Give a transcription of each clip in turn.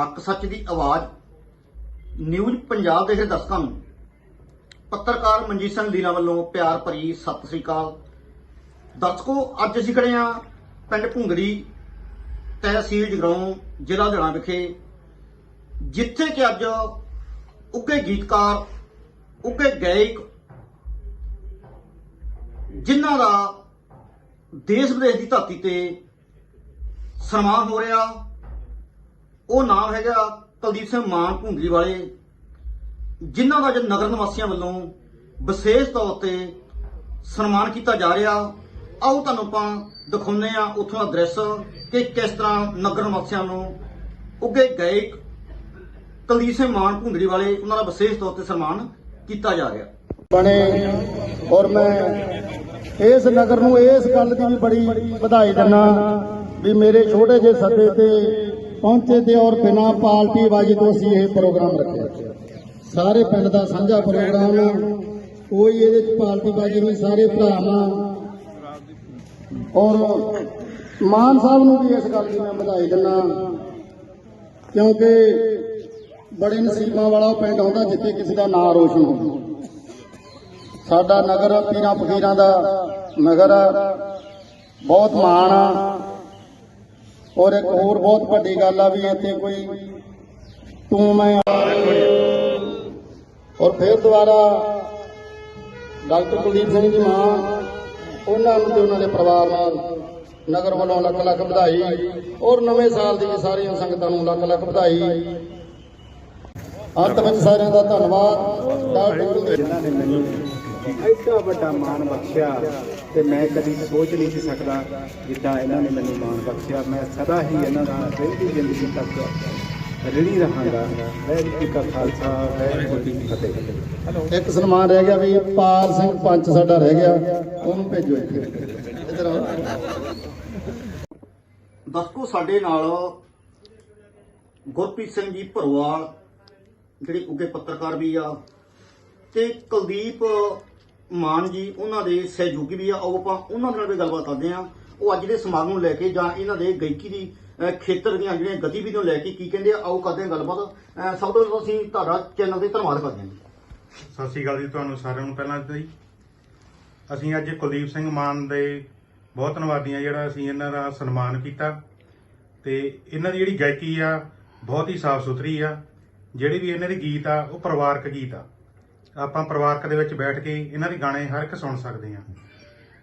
ਹੱਕ ਸੱਚ ਦੀ ਆਵਾਜ਼। ਨਿਊਜ਼ ਪੰਜਾਬ ਦੇ ਦਰਸ਼ਕਾਂ ਨੂੰ। ਪੱਤਰਕਾਰ ਮਨਜੀਤ ਸਿੰਘ ਲੀਲਾ ਵੱਲੋਂ ਪਿਆਰ ਭਰੀ ਸਤਿ ਸ੍ਰੀ ਅਕਾਲ। ਦਰਸ਼ਕੋ, ਅੱਜ ਅਸੀਂ ਖੜੇ ਹਾਂ ਪਿੰਡ ਭੁੰਗੜੀ ਤਹਿਸੀਲ ਜਗਰਾਉਂ, ਜ਼ਿਲ੍ਹਾ ਲੁਧਿਆਣਾ ਵਿਖੇ, ਜਿੱਥੇ ਕਿ ਅੱਜ ਉੱਗੇ ਗੀਤਕਾਰ ਉੱਗੇ ਗਾਇਕ ਜਿਨ੍ਹਾਂ ਦਾ ਦੇਸ਼ ਵਿਦੇਸ਼ ਦੀ ਧਰਤੀ ਤੇ ਸਨਮਾਨ ਹੋ ਰਿਹਾ। ਉਹ ਨਾਮ ਹੈਗਾ ਕੁਲਦੀਪ ਸਿੰਘ ਮਾਨ ਭੁੰਗਲੀ ਵਾਲੇ, ਜਿਨ੍ਹਾਂ ਦਾ ਅੱਜ ਨਗਰ ਨਿਵਾਸੀਆਂ ਵੱਲੋਂ ਵਿਸ਼ੇਸ਼ ਤੌਰ ਤੇ ਸਨਮਾਨ ਕੀਤਾ ਜਾ ਰਿਹਾ। ਆਓ ਤੁਹਾਨੂੰ ਆਪਾਂ ਦਿਖਾਉਂਦੇ ਆ ਉੱਥੋਂ ਦਾ ਦ੍ਰਿਸ਼ ਕਿ ਕਿਸ ਤਰ੍ਹਾਂ ਨਗਰ ਨਿਵਾਸੀਆਂ ਨੂੰ ਉੱਗੇ ਗਾਇਕ ਕੁਲਦੀਪ ਸਿੰਘ ਮਾਨ ਭੁੰਗਲੀ ਵਾਲੇ, ਉਹਨਾਂ ਦਾ ਵਿਸ਼ੇਸ਼ ਤੌਰ ਤੇ ਸਨਮਾਨ ਕੀਤਾ ਜਾ ਰਿਹਾ। ਬਣੇ ਔਰ ਮੈਂ ਇਸ ਨਗਰ ਨੂੰ ਇਸ ਗੱਲ ਦੀ ਵੀ ਬੜੀ ਵਧਾਈ ਦਿੰਦਾ ਵੀ ਮੇਰੇ ਛੋਟੇ ਜਿਹੇ ਸੱਦੇ ਤੇ ਪਹੁੰਚੇ ਤੇ ਔਰ ਬਿਨਾਂ ਪਾਲਟੀ ਬਾਜੀ ਤੋਂ ਅਸੀਂ ਇਹ ਪ੍ਰੋਗਰਾਮ ਰੱਖਿਆ ਸਾਰੇ ਪਿੰਡ ਦਾ ਸਾਂਝਾ ਪ੍ਰੋਗਰਾਮ ਆ। ਕੋਈ ਇਹਦੇ ਚ ਪਾਲਟੀ ਬਾਜੀ ਨਹੀਂ, ਸਾਰੇ ਭਰਾਵਾਂ ਔਰ ਮਾਨ ਸਾਹਿਬ ਨੂੰ ਵੀ ਇਸ ਗੱਲ ਦੀ ਮੈਂ ਵਧਾਈ ਦਿੰਦਾ ਕਿਉਂਕਿ ਬੜੇ ਨਸੀਬਾਂ ਵਾਲਾ ਉਹ ਪਿੰਡ ਹੁੰਦਾ ਜਿੱਥੇ ਕਿਸੇ ਦਾ ਨਾਂ ਰੋਸ਼ਨ ਹੋਵੇ ਸਾਡਾ ਨਗਰ ਪੀਰਾਂ ਫਕੀਰਾਂ ਦਾ ਨਗਰ ਬਹੁਤ ਮਾਣ ਆ ਔਰ ਇੱਕ ਹੋਰ ਬਹੁਤ ਵੱਡੀ ਗੱਲ ਆ ਵੀ ਇੱਥੇ ਕੋਈ ਤੂੰ, ਮੈਂ, ਔਰ ਫਿਰ ਦੁਬਾਰਾ ਡਾਕਟਰ ਕੁਲਦੀਪ ਸਿੰਘ ਦੀ ਮਾਂ, ਉਹਨਾਂ ਨੂੰ ਤੇ ਉਹਨਾਂ ਦੇ ਪਰਿਵਾਰ ਨੂੰ ਨਗਰ ਵੱਲੋਂ ਲੱਖ ਲੱਖ ਵਧਾਈ ਔਰ ਨਵੇਂ ਸਾਲ ਦੀ ਸਾਰੀਆਂ ਸੰਗਤਾਂ ਨੂੰ ਲੱਖ ਲੱਖ ਵਧਾਈ। ਅੰਤ ਵਿੱਚ ਸਾਰਿਆਂ ਦਾ ਧੰਨਵਾਦ। ਡਾਕਟਰ ਜਿਨ੍ਹਾਂ ਨੇ ਮੈਨੂੰ ਐਡਾ ਵੱਡਾ ਮਾਣ ਬਖਸ਼ਿਆ ਤੇ ਮੈਂ ਕਦੀ ਸੋਚ ਨਹੀਂ ਸੀ ਸਕਦਾ ਜਿੱਦਾਂ ਇਹਨਾਂ ਨੇ ਮੈਨੂੰ ਮਾਣ ਬਖਸ਼ਿਆ। ਮੈਂ ਸਦਾ ਹੀ ਇਹਨਾਂ ਦਾ ਰਹਿੰਦੀ ਜ਼ਿੰਦਗੀ ਤੱਕ ਰਣੀ ਰਹਾਂਗਾ। ਵਾਹਿਗੁਰੂ ਜੀ ਕਾ ਖਾਲਸਾ ਵਾਹਿਗੁਰੂ ਜੀ ਕੀ ਫਤਿਹ। ਇੱਕ ਸਨਮਾਨ ਰਹਿ ਗਿਆ ਵੀ ਪਾਲ ਸਿੰਘ ਪੰਚ ਸਾਡਾ ਰਹਿ ਗਿਆ। ਉਹਨੂੰ ਭੇਜੋ ਇੱਥੇ ਇੱਧਰ ਆਓ। ਦਰਸ਼ਕੋ ਸਾਡੇ ਨਾਲ ਗੁਰਪ੍ਰੀਤ ਸਿੰਘ ਜੀ ਭਰਵਾਲ ਜਿਹੜੇ ਉੱਗੇ ਪੱਤਰਕਾਰ ਵੀ ਆ ਤੇ ਕੁਲਦੀਪ ਮਾਨ ਜੀ, ਉਹਨਾਂ ਦੇ ਸਹਿਯੋਗੀ ਵੀ ਆ। ਉਹ ਆਪਾਂ ਉਹਨਾਂ ਨਾਲ ਵੀ ਗੱਲਬਾਤ ਕਰਦੇ ਆ ਉਹ ਅੱਜ ਦੇ ਸਮਾਗਮ ਨੂੰ ਲੈ ਕੇ ਜਾਂ ਇਹਨਾਂ ਦੇ ਗਾਇਕੀ ਦੀ ਖੇਤਰ ਦੀਆਂ ਜਿਹੜੀਆਂ ਗਤੀਵਿਧੀਆਂ ਨੂੰ ਲੈ ਕੇ ਕੀ ਕਹਿੰਦੇ ਆ, ਆਓ ਕਰਦੇ ਆ ਗੱਲਬਾਤ। ਸਭ ਤੋਂ ਪਹਿਲਾਂ ਅਸੀਂ ਤੁਹਾਡਾ ਚੈਨਲ ਤੇ ਧੰਨਵਾਦ ਕਰਦੇ ਹਾਂ ਜੀ। ਸਤਿ ਸ਼੍ਰੀ ਅਕਾਲ ਜੀ ਤੁਹਾਨੂੰ ਸਾਰਿਆਂ ਨੂੰ ਪਹਿਲਾਂ ਜੀ। ਅਸੀਂ ਅੱਜ ਕੁਲਦੀਪ ਸਿੰਘ ਮਾਨ ਦੇ ਬਹੁਤ ਧੰਨਵਾਦੀ ਆ ਜਿਹੜਾ ਅਸੀਂ ਇਹਨਾਂ ਦਾ ਸਨਮਾਨ ਕੀਤਾ। ਤੇ ਇਹਨਾਂ ਦੀ ਜਿਹੜੀ ਗਾਇਕੀ ਆ, ਬਹੁਤ ਹੀ ਸਾਫ਼ ਸੁਥਰੀ ਆ। ਜਿਹੜੇ ਵੀ ਇਹਨਾਂ ਦੇ ਗੀਤ ਆ, ਉਹ ਪਰਿਵਾਰਕ ਗੀਤ ਆ। ਆਪਾਂ ਪਰਿਵਾਰਕ ਦੇ ਵਿੱਚ ਬੈਠ ਕੇ ਇਹਨਾਂ ਦੇ ਗਾਣੇ ਹਰ ਇੱਕ ਸੁਣ ਸਕਦੇ ਆ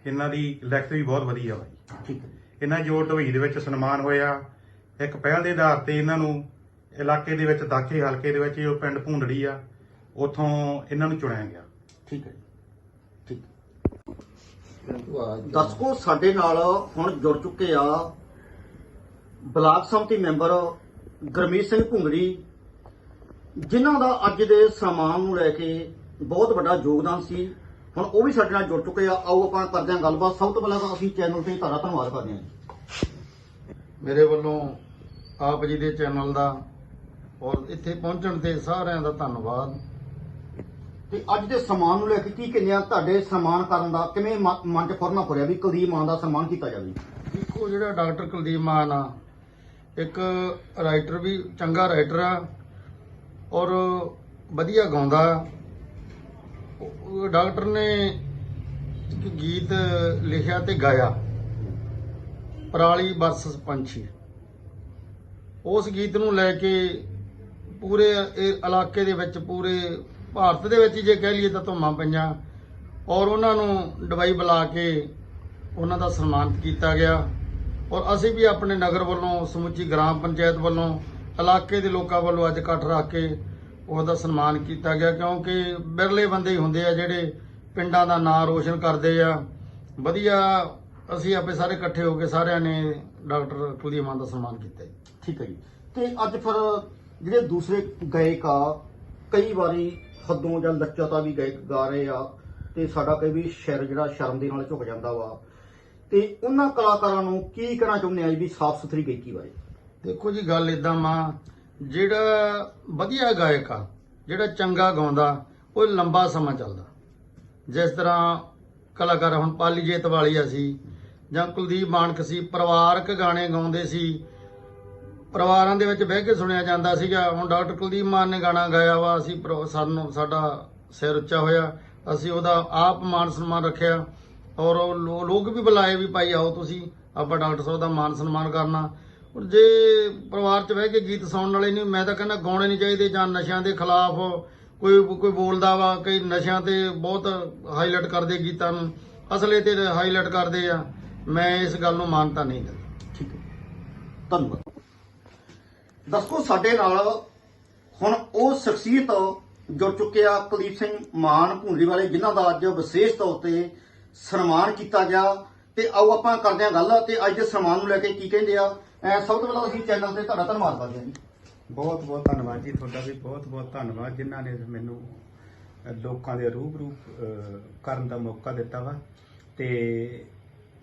ਇਹਨਾਂ ਦੀ ਲਿਖਤ ਵੀ ਬਹੁਤ ਵਧੀਆ ਵਾ ਜੀ। ਠੀਕ ਹੈ। ਇਹਨਾਂ ਜੋ ਢਵਈ ਦੇ ਵਿੱਚ ਸਨਮਾਨ ਹੋਇਆ। ਇੱਕ ਪਹਿਲ ਦੇ ਆਧਾਰ ਤੇ ਇਹਨਾਂ ਨੂੰ ਇਲਾਕੇ ਦੇ ਵਿੱਚ ਦਾਖੇ ਹਲਕੇ ਦੇ ਵਿੱਚ ਜੋ ਪਿੰਡ ਭੁੰਡੜੀ ਆ ਉਥੋਂ ਇਹਨਾਂ ਨੂੰ ਚੁਣਿਆ ਗਿਆ। ਠੀਕ ਹੈ। ਠੀਕ ਦਰਸ਼ਕੋ ਸਾਡੇ ਨਾਲ ਹੁਣ ਜੁੜ ਚੁੱਕੇ ਆ ਬਲਾਕ ਸੰਮਤੀ ਮੈਂਬਰ ਗਰਮੀਤ ਸਿੰਘ ਭੁੰਗੜੀ ਜਿਨ੍ਹਾਂ ਦਾ ਅੱਜ ਦੇ ਸਨਮਾਨ ਨੂੰ ਲੈ ਕੇ ਬਹੁਤ ਵੱਡਾ ਯੋਗਦਾਨ ਸੀ। ਹੁਣ ਉਹ ਵੀ ਸਾਡੇ ਨਾਲ ਜੁੜ ਚੁੱਕੇ ਆ। ਆਓ ਆਪਾਂ ਕਰਦੇ ਹਾਂ ਗੱਲਬਾਤ। ਸਭ ਤੋਂ ਪਹਿਲਾਂ ਤਾਂ ਅਸੀਂ ਚੈਨਲ ਤੇ ਤੁਹਾਡਾ ਧੰਨਵਾਦ ਕਰਦੇ ਹਾਂ ਮੇਰੇ ਵੱਲੋਂ ਆਪ ਜੀ ਦੇ ਚੈਨਲ ਦਾ ਔਰ ਇੱਥੇ ਪਹੁੰਚਣ ਤੇ ਸਾਰਿਆਂ ਦਾ ਧੰਨਵਾਦ। ਤੇ ਅੱਜ ਦੇ ਸਨਮਾਨ ਨੂੰ ਲੈ ਕੇ ਕੀ ਕਹਿੰਦੇ ਆ? ਤੁਹਾਡੇ ਸਨਮਾਨ ਕਰਨ ਦਾ ਕਿਵੇਂ ਮਨ ਚ ਫੁਰਨਾ ਪੁਰਿਆ ਵੀ ਕੁਲਦੀਪ ਮਾਨ ਦਾ ਸਨਮਾਨ ਕੀਤਾ ਜਾਵੇ ਦੇਖੋ ਜਿਹੜਾ ਡਾਕਟਰ ਕੁਲਦੀਪ ਮਾਨ ਆ ਇੱਕ ਰਾਈਟਰ ਵੀ ਚੰਗਾ ਰਾਈਟਰ ਆ ਔਰ ਵਧੀਆ ਗਾਉਂਦਾ। ਉਹ ਡਾਕਟਰ ਨੇ ਇੱਕ ਗੀਤ ਲਿਖਿਆ ਤੇ ਗਾਇਆ। ਪਰਾਲੀ ਵਰਸਸ ਪੰਛੀ ਉਸ ਗੀਤ ਨੂੰ ਲੈ ਕੇ ਪੂਰੇ ਇਹ ਇਲਾਕੇ ਦੇ ਵਿੱਚ, ਪੂਰੇ ਭਾਰਤ ਦੇ ਵਿੱਚ ਹੀ ਜੇ ਕਹਿ ਲਈਏ ਤਾਂ ਧੁੰਮਾਂ ਪਈਆਂ ਔਰ ਉਹਨਾਂ ਨੂੰ ਡਬਾਈ ਬੁਲਾ ਕੇ ਉਹਨਾਂ ਦਾ ਸਨਮਾਨਿਤ ਕੀਤਾ ਗਿਆ ਔਰ ਅਸੀਂ ਵੀ ਆਪਣੇ ਨਗਰ ਵੱਲੋਂ ਸਮੁੱਚੀ ਗ੍ਰਾਮ ਪੰਚਾਇਤ ਵੱਲੋਂ ਇਲਾਕੇ ਦੇ ਲੋਕਾਂ ਵੱਲੋਂ ਅੱਜ ਇਕੱਠ ਰੱਖ ਕੇ ਉਹਦਾ ਸਨਮਾਨ ਕੀਤਾ ਗਿਆ ਕਿਉਂਕਿ ਬਿਰਲੇ ਬੰਦੇ ਹੀ ਹੁੰਦੇ ਆ ਜਿਹੜੇ ਪਿੰਡਾਂ ਦਾ ਨਾਂ ਰੋਸ਼ਨ ਕਰਦੇ ਆ। ਵਧੀਆ ਅਸੀਂ ਆਪੇ ਸਾਰੇ ਇਕੱਠੇ ਹੋ ਕੇ ਸਾਰਿਆਂ ਨੇ ਡਾਕਟਰ ਕੁਲਦੀਪ ਮਾਨ ਦਾ ਸਨਮਾਨ ਕੀਤਾ ਜੀ। ਠੀਕ ਹੈ ਜੀ। ਤੇ ਅੱਜ ਫਿਰ ਜਿਹੜੇ ਦੂਸਰੇ ਗਾਇਕ ਆ ਕਈ ਵਾਰੀ ਹੱਦੋਂ ਜਾਂ ਲੱਚਤਾ ਵੀ ਗਾਇਕ ਗਾ ਰਹੇ ਆ ਤੇ ਸਾਡਾ ਕਈ ਵੀ ਸ਼ਹਿਰ ਜਿਹੜਾ ਸ਼ਰਮ ਦੇ ਨਾਲ ਝੁਕ ਜਾਂਦਾ ਵਾ। ਤੇ ਉਹਨਾਂ ਕਲਾਕਾਰਾਂ ਨੂੰ ਕੀ ਕਹਿਣਾ ਚਾਹੁੰਦੇ ਆ ਜੀ ਵੀ ਸਾਫ਼ ਸੁਥਰੀ ਗਾਇਕੀ ਬਾਰੇ? ਦੇਖੋ ਜੀ ਗੱਲ ਇਦਾਂ ਮਾਂ ਜਿਹੜਾ ਵਧੀਆ ਗਾਇਕ ਆ, ਜਿਹੜਾ ਚੰਗਾ ਗਾਉਂਦਾ, ਉਹ ਲੰਬਾ ਸਮਾਂ ਚੱਲਦਾ। ਜਿਸ ਤਰ੍ਹਾਂ ਕਲਾਕਾਰ ਹੁਣ ਪਾਲੀ ਜੇਤ ਵਾਲੀਆ ਸੀ, ਜਾਂ ਕੁਲਦੀਪ ਮਾਨਕ ਸੀ, ਪਰਿਵਾਰਕ ਗਾਣੇ ਗਾਉਂਦੇ ਸੀ, ਪਰਿਵਾਰਾਂ ਦੇ ਵਿੱਚ ਬਹਿ ਕੇ ਸੁਣਿਆ ਜਾਂਦਾ ਸੀਗਾ। ਹੁਣ ਡਾਕਟਰ ਕੁਲਦੀਪ ਮਾਨ ਨੇ ਗਾਣਾ ਗਾਇਆ ਵਾ, ਅਸੀਂ ਪਰ- ਸਾਨੂੰ, ਸਾਡਾ ਸਿਰ ਉੱਚਾ ਹੋਇਆ, ਅਸੀਂ ਉਹਦਾ ਆਪ ਮਾਨ ਸਨਮਾਨ ਰੱਖਿਆ, ਔਰ ਉਹ ਲੋਕ ਵੀ ਬੁਲਾਏ ਵੀ, ਭਾਈ ਆਓ ਤੁਸੀਂ, ਆਪਾਂ ਡਾਕਟਰ ਸਾਹਿਬ ਦਾ ਮਾਨ ਸਨਮਾਨ ਕਰਨਾ। ਔਰ ਜੇ ਪਰਿਵਾਰ 'ਚ ਬਹਿ ਕੇ ਗੀਤ ਸੁਣਨ ਵਾਲੇ ਨਹੀਂ, ਮੈਂ ਤਾਂ ਕਹਿੰਦਾ ਗਾਉਣੇ ਨਹੀਂ ਚਾਹੀਦੇ ਜਾਂ ਨਸ਼ਿਆਂ ਦੇ ਖਿਲਾਫ ਕੋਈ ਕੋਈ ਬੋਲਦਾ ਵਾ ਕਈ ਨਸ਼ਿਆਂ ਤੇ ਬਹੁਤ ਹਾਈਲਾਈਟ ਕਰਦੇ ਗੀਤਾਂ ਨੂੰ, ਅਸਲੇ ਤੇ ਹਾਈਲਾਈਟ ਕਰਦੇ ਆ। ਮੈਂ ਇਸ ਗੱਲ ਨੂੰ ਮਾਨਤਾ ਨਹੀਂ ਦਿੰਦਾ। ਠੀਕ ਹੈ। ਧੰਨਵਾਦ। ਦੱਸੋ ਸਾਡੇ ਨਾਲ ਹੁਣ ਉਹ ਸ਼ਖਸੀਅਤ ਜੁੜ ਚੁੱਕੇ ਆ ਕੁਲਦੀਪ ਸਿੰਘ ਮਾਨ ਭੁੰਡਰੀ ਵਾਲੇ, ਜਿਨ੍ਹਾਂ ਦਾ ਅੱਜ ਵਿਸ਼ੇਸ਼ ਤੌਰ ਤੇ ਸਨਮਾਨ ਕੀਤਾ ਗਿਆ। ਤੇ ਆਓ ਆਪਾਂ ਕਰਦੇ ਹਾਂ ਗੱਲ, ਤੇ ਅੱਜ ਦੇ ਸਨਮਾਨ ਨੂੰ ਲੈ ਕੇ ਕੀ ਕਹਿੰਦੇ ਆ? ਅਹ ਸਭ ਤੋਂ ਪਹਿਲਾਂ ਅਸੀਂ ਚੈਨਲ ਤੇ ਤੁਹਾਡਾ ਧੰਨਵਾਦ ਕਰਦੇ ਹਾਂ ਜੀ। ਬਹੁਤ ਬਹੁਤ ਧੰਨਵਾਦ ਜੀ ਤੁਹਾਡਾ ਵੀ ਬਹੁਤ ਬਹੁਤ ਧੰਨਵਾਦ ਜਿਨ੍ਹਾਂ ਨੇ ਮੈਨੂੰ ਅ, ਲੋਕਾਂ ਦੇ ਰੂਬਰੂ ਅ, ਕਰਨ ਦਾ ਮੌਕਾ ਦਿੱਤਾ ਵਾ। ਤੇ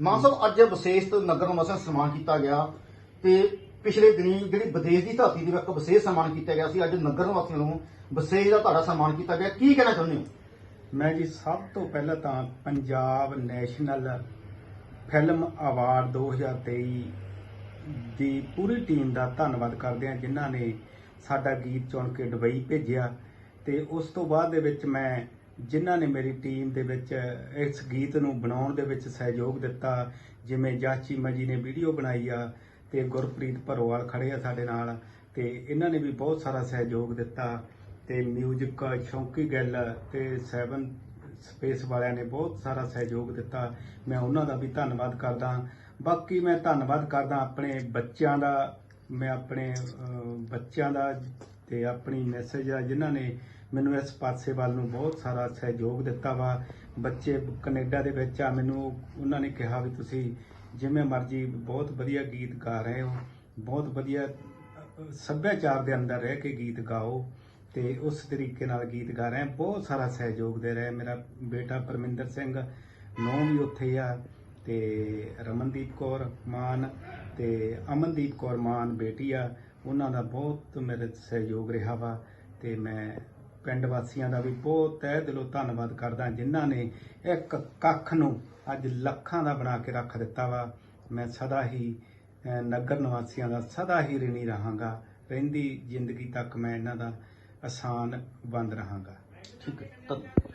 ਮਾਨ ਸਾਹਿਬ ਅੱਜ ਵਿਸ਼ੇਸ਼ ਨਗਰ ਨੂੰ ਸਨਮਾਨ ਕੀਤਾ ਗਿਆ ਤੇ ਪਿਛਲੇ ਦਿਨੀ ਜਿਹੜੀ ਵਿਦੇਸ਼ ਦੀ ਧਰਤੀ ਦੇ ਵਿੱਚ ਵਿਸ਼ੇਸ਼ ਸਨਮਾਨ ਕੀਤਾ ਗਿਆ ਸੀ ਅੱਜ ਨਗਰ ਨਿਵਾਸੀਆਂ ਨੂੰ ਵਿਸ਼ੇਸ਼ ਦਾ ਤੁਹਾਡਾ ਸਨਮਾਨ ਕੀਤਾ ਗਿਆ। ਕੀ ਕਹਿਣਾ ਚਾਹੁੰਦੇ ਹੋ? ਮੈਂ ਜੀ ਸਭ ਤੋਂ ਪਹਿਲਾਂ ਤਾਂ ਪੰਜਾਬ ਨੈਸ਼ਨਲ ਫਿਲਮ ਅਵਾਰਡ 2023 ਦੀ ਪੂਰੀ ਟੀਮ ਦਾ ਧੰਨਵਾਦ ਕਰਦੇ ਹਾਂ ਜਿਨ੍ਹਾਂ ਨੇ ਸਾਡਾ ਗੀਤ ਚੁਣ ਕੇ ਦੁਬਈ ਭੇਜਿਆ। ਤੇ ਉਸ ਤੋਂ ਬਾਅਦ ਦੇ ਵਿੱਚ ਮੈਂ ਜਿਨ੍ਹਾਂ ਨੇ ਮੇਰੀ ਟੀਮ ਦੇ ਵਿੱਚ ਇਸ ਗੀਤ ਨੂੰ ਬਣਾਉਣ ਦੇ ਵਿੱਚ ਸਹਿਯੋਗ ਦਿੱਤਾ, ਜਿਵੇਂ ਜਾਚੀ ਮਜੀ ਨੇ ਵੀਡੀਓ ਬਣਾਈ ਆ ਤੇ ਗੁਰਪ੍ਰੀਤ ਭਰੋਵਾਲ ਖੜੇ ਆ ਸਾਡੇ ਨਾਲ, ਤੇ ਇਹਨਾਂ ਨੇ ਵੀ ਬਹੁਤ ਸਾਰਾ ਸਹਿਯੋਗ ਦਿੱਤਾ। ਤੇ ਮਿਊਜ਼ਿਕ ਸ਼ੌਂਕੀ ਗਿੱਲ ਤੇ 7 ਸਪੇਸ ਵਾਲਿਆਂ ਨੇ ਬਹੁਤ ਸਾਰਾ ਸਹਿਯੋਗ ਦਿੱਤਾ। ਮੈਂ ਉਹਨਾਂ ਦਾ ਵੀ ਧੰਨਵਾਦ ਕਰਦਾ ਬਾਕੀ ਮੈਂ ਧੰਨਵਾਦ ਕਰਦਾ ਆਪਣੇ ਬੱਚਿਆਂ ਦਾ, ਮੈਂ ਆਪਣੇ ਬੱਚਿਆਂ ਦਾ ਤੇ ਆਪਣੀ ਮੈਸੇਜ ਆ ਜਿਨ੍ਹਾਂ ਨੇ ਮੈਨੂੰ ਇਸ ਪਾਸੇ ਵੱਲ ਨੂੰ ਬਹੁਤ ਸਾਰਾ ਸਹਿਯੋਗ ਦਿੱਤਾ ਵਾ। ਬੱਚੇ ਕੈਨੇਡਾ ਦੇ ਵਿੱਚ ਆ, ਮੈਨੂੰ ਉਹਨਾਂ ਨੇ ਕਿਹਾ ਵੀ ਤੁਸੀਂ ਜਿਵੇਂ ਮਰਜ਼ੀ ਬਹੁਤ ਵਧੀਆ ਗੀਤ ਗਾ ਰਹੇ ਹੋ। ਬਹੁਤ ਵਧੀਆ ਸੱਭਿਆਚਾਰ ਦੇ ਅੰਦਰ ਰਹਿ ਕੇ ਗੀਤ ਗਾਓ। ਤੇ ਉਸ ਤਰੀਕੇ ਨਾਲ ਗੀਤ ਗਾ ਰਹੇ ਬਹੁਤ ਸਾਰਾ ਸਹਿਯੋਗ ਦੇ ਰਿਹਾ ਮੇਰਾ ਬੇਟਾ ਪਰਮਿੰਦਰ ਸਿੰਘ ਨੌਂ ਵੀ ਉੱਥੇ ਆ ਤੇ ਰਮਨਦੀਪ ਕੌਰ ਮਾਨ ਤੇ ਅਮਨਦੀਪ ਕੌਰ ਮਾਨ ਬੇਟੀ ਆ। ਉਹਨਾਂ ਦਾ ਬਹੁਤ ਮੇਰੇ ਸਹਿਯੋਗ ਰਿਹਾ ਵਾ ਤੇ ਮੈਂ ਪਿੰਡ ਵਾਸੀਆਂ ਦਾ ਵੀ ਬਹੁਤ ਤਹਿ ਦਿਲੋਂ ਧੰਨਵਾਦ ਕਰਦਾ ਜਿਨ੍ਹਾਂ ਨੇ ਇੱਕ ਕੱਖ ਨੂੰ ਅੱਜ ਲੱਖਾਂ ਦਾ ਬਣਾ ਕੇ ਰੱਖ ਦਿੱਤਾ ਵਾ। ਮੈਂ ਸਦਾ ਹੀ ਨਗਰ ਨਿਵਾਸੀਆਂ ਦਾ ਸਦਾ ਹੀ ਰਿਣੀ ਰਹਾਂਗਾ। ਰਹਿੰਦੀ ਜ਼ਿੰਦਗੀ ਤੱਕ ਮੈਂ ਇਹਨਾਂ ਦਾ ਆਸਾਨ ਬੰਦ ਰਹਾਂਗਾ। ਠੀਕ ਹੈ ਧੰਨਵਾਦ